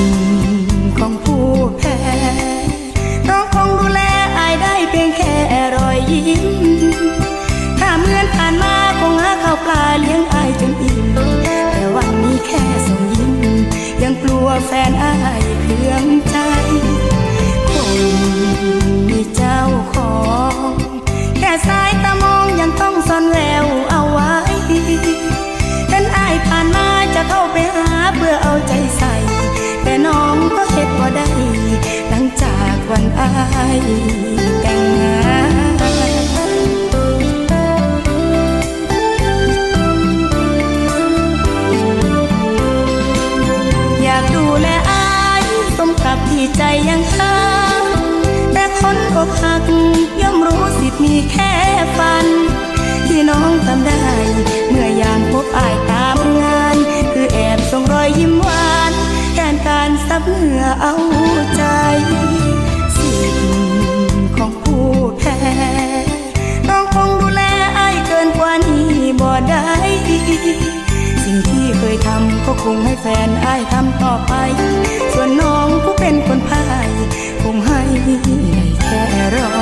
สิ่งของผู้แพ้น้องคงดูแลอายได้เพียงแค่รอยยิ้ม ถ้าเมื่อนผ่านมาคงหาข้าวปลาเลี้ยงอายจนอิ่ม แต่วันนี้แค่ส่งยิ้ม ยังกลัวแฟนอายเคืองใจ แต่งงานอยากดูแลอายสมกับที่ใจยังค้างแต่คนอกหักย่อมรู้สิทธิ์มีแค่ฝัน ที่น้องทำได้ เมื่อยามพบอายตามงาน คือแอบส่งรอยยิ้มหวานแทนการซับเหงื่อเอา คงให้แฟนอ้ายทำต่อไป ส่วนน้องผู้เป็นคนพาย คงให้ได้แค่รอ